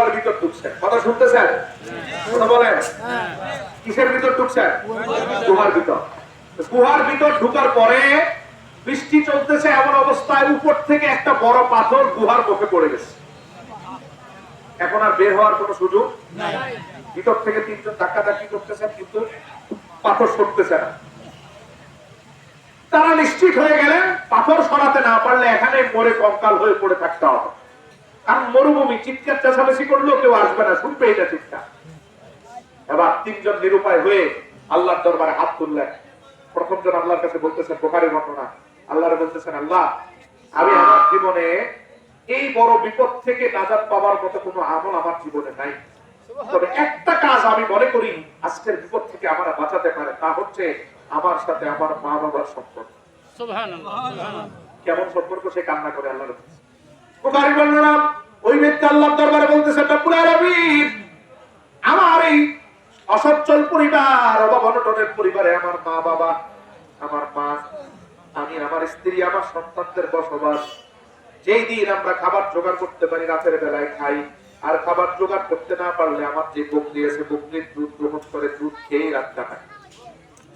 গুহার ভিতর ঢুকছেন কথা শুনতেছেন? কথা বলেন? কিসের ভিতর ঢুকছেন গুহার ভিতর। গুহার ভিতর ঢুকার পরে বৃষ্টি চলতেছে এমন অবস্থায় উপর থেকে একটা বড় পাথর গুহার মুখে পড়ে গেছে। এখন আর বের হওয়ার কোনো সুযোগ ভিতর থেকে তিনজন ধাক্কা ধাক্কি করতেছেন, কিন্তু পাথর সরতেছে না। তারা নিশ্চিত হয়ে গেলেন, পাথর সরাতে না পারলে এখানে মরে কঙ্কাল হয়ে পড়ে থাকতে হবে। কারণ মরুভূমি চিৎকার চেঁচামেচি করলেও কেউ আসবে না শুনবে এটা চিৎকার। এবার তিনজন নিরুপায় হয়ে আল্লাহর দরবারে হাত তুললেন। প্রথম জন আল্লাহর কাছে বলতেছেন বোকারি ঘটনা আল্লাহর বলতেছেন আল্লাহ আমি আমার জীবনে এই বড় বিপদ থেকে নাজাত পাওয়ার মতো কোনো আমল আমার জীবনে নাই। তবে একটা কাজ আমি মনে করি আজকের বিপদ থেকে আমরা বাঁচাতে পারে তা হচ্ছে আমার সাথে আমার মা বাবার সম্পর্ক কেমন সম্পর্ক সে কান্না করে আল্লাহর কাছে। বর্ণনা ওই ব্যক্তি দরবারে বলতেছে আমার এই অসচ্ছল পরিবার পরিবারে আমার মা বাবা, আমার মা, আমি, আমার স্ত্রী, আমার সন্তানদের বসবাস। যেই দিন আমরা খাবার জোগাড় করতে পারি, রাতের বেলায় খাই। আর খাবার জোগাড় করতে না পারলে আমার যে বকরি আছে বকরির দুধ গ্রহণ করে, দুধ খেয়েই রাত কাটায়।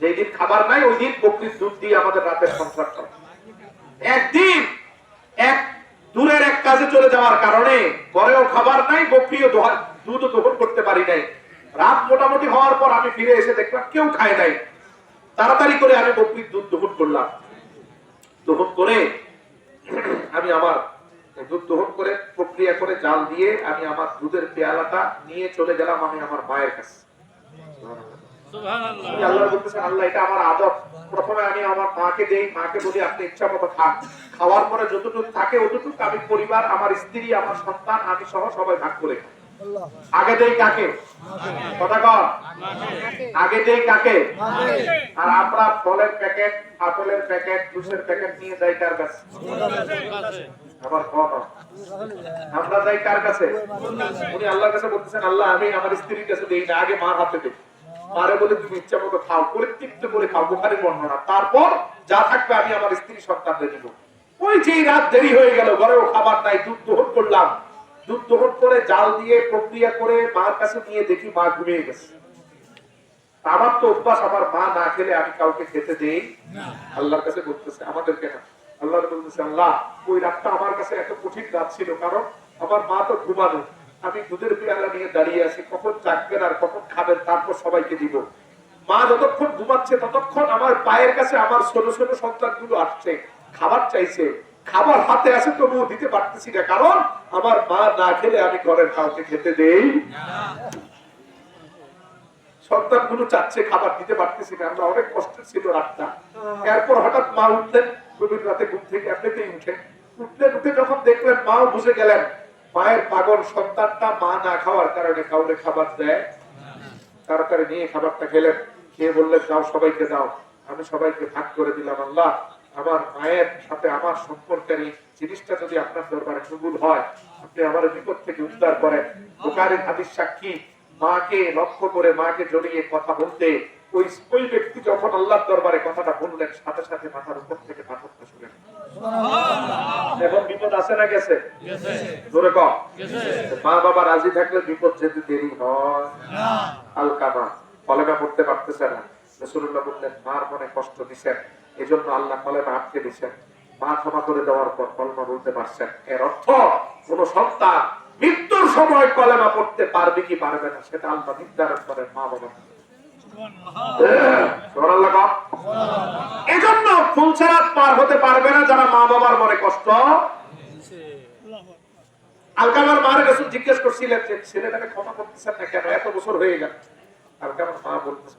যেই দিন খাবার নাই, ওই দিন বকরির দুধ দিয়ে আমাদের রাতের সংসার চলে। একদিন, এক দূরের এক কাজে চলে যাওয়ার কারণে পরেও খাবার নাই, বকরিও দুধও দহন করতে পারি নাই। রাত মোটামুটি হওয়ার পর আমি ফিরে এসে দেখলাম কেউ খায় নাই। তাড়াতাড়ি করে আমি বকরির দুধ দহন করলাম। দহন করে আমি আমার দুধ দোহন করে প্রক্রিয়া করে জাল দিয়ে আমি আমার দুধের পেয়ালাটা নিয়ে চলে গেলাম আমি আমার মায়ের কাছে। আমার খাওয়ার পরে যতটুকু থাকে আমি পরিবার, আমার স্ত্রী, আমার সন্তান, আমি সহ সবাই ভাগ করে আগে দেই কাকে? কথা কর আগে দেই কাকে? আর আমরা ফলের প্যাকেট, আপেলের প্যাকেট, জুসের প্যাকেট নিয়ে যাই কার কাছে? আবার আমরা যাই কার কাছে? উনি আল্লাহর কাছে বলতেছেন, আল্লাহ, আমি আমার স্ত্রীর কাছে দেই না, আগে মার হাতে দেই। মারে বলে তুমি ইচ্ছা মতো খাও করে তৃপ্ত করে খাও বোখারি বর্ণনা। তারপর যা থাকবে আমি আমার স্ত্রী সন্তানদের দিব। ওই যেই রাত দেরি হয়ে গেল ঘরেও খাবার নাই দুধ দহন করলাম। দুধ দহন করে জাল দিয়ে প্রক্রিয়া করে মার কাছে নিয়ে দেখি মা ঘুমিয়ে গেছে। আমার তো অভ্যাস আমার মা না খেলে আমি কাউকে খেতে দেই। আল্লাহর কাছে বলতেছে আমাদেরকে না। আল্লাহ বলতেছে আল্লাহ ওই রাতটা আমার কাছে এত কঠিন রাত ছিল কারণ আমার মা তো ঘুমানো। আমি দুধের পেয়ালা নিয়ে দাঁড়িয়ে আছি, কখন জাগবেন আর কখন খাবেন, তারপর সবাইকে দিব। মা যতক্ষণ ঘুমাচ্ছে, ততক্ষণ আমার পায়ের কাছে আমার ছোট ছোট সন্তানগুলো আসছে, খাবার চাইছে। খাবার হাতে আছে, তবুও দিতে পারতেছি না, কারণ আমার মা না খেলে আমি ঘরের কাউকে খেতে দেই। সন্তানগুলো চাচ্ছে, খাবার দিতে পারতেছি না, আমরা অনেক কষ্ট ছিল রাতটা। এরপর হঠাৎ মা উঠলেন, গভীর রাতে ঘুম থেকে, এমনিতেই উঠে। উঠলেন, উঠে যখন দেখলেন, মাও বুঝে গেলেন। মায়ের পাগল সন্তানটা মা না খাওয়ার কারণে কাউকে খাবার দেয়। তাড়াতাড়ি নিয়ে খাবারটা খেলেন খেয়ে বললেন যাও সবাইকে দাও। আমি সবাইকে ভাগ করে দিলাম, আল্লাহ। আমার মায়ের সাথে আমার সম্পর্কের এই জিনিসটা যদি আপনার দরবারে কবুল হয়, আপনি আমার বিপদ থেকে উদ্ধার করেন। বোকারের হাদিস সাক্ষী, মাকে লক্ষ্য করে মাকে জড়িয়ে কথা বলতে, ওই ওই ব্যক্তি যখন আল্লাহর দরবারে কথাটা বললেন, সাথে সাথে মাথার উপর থেকে পাথরটা শুনে আসে না গেছে? ধরে কম মা বাবা রাজি থাকলে বিপদ যেতে দেরি হয়। আলকামা কলেমা পড়তে পারতেছে না। রসুল্লাহ বললেন মার মনে কষ্ট দিচ্ছেন এই জন্য আল্লাহ কলেমা আটকে দিচ্ছেন মা ক্ষমা করে দেওয়ার পর কলমা বলতে পারছেন। এর অর্থ কোন সন্তান মৃত্যুর সময় কলেমা পড়তে পারবে কি পারবে না সেটা আল্লাহ নির্ধারণ করেন মা বাবা। এই জন্য পার হতে পারবে না যারা মা বাবার মনে কষ্ট আলকামার মার কাছে জিজ্ঞেস করছিলেন যে, ছেলেটাকে ক্ষমা করতেছেন না কেন? এত বছর হয়ে গেল। আলকামার মা বলতেছে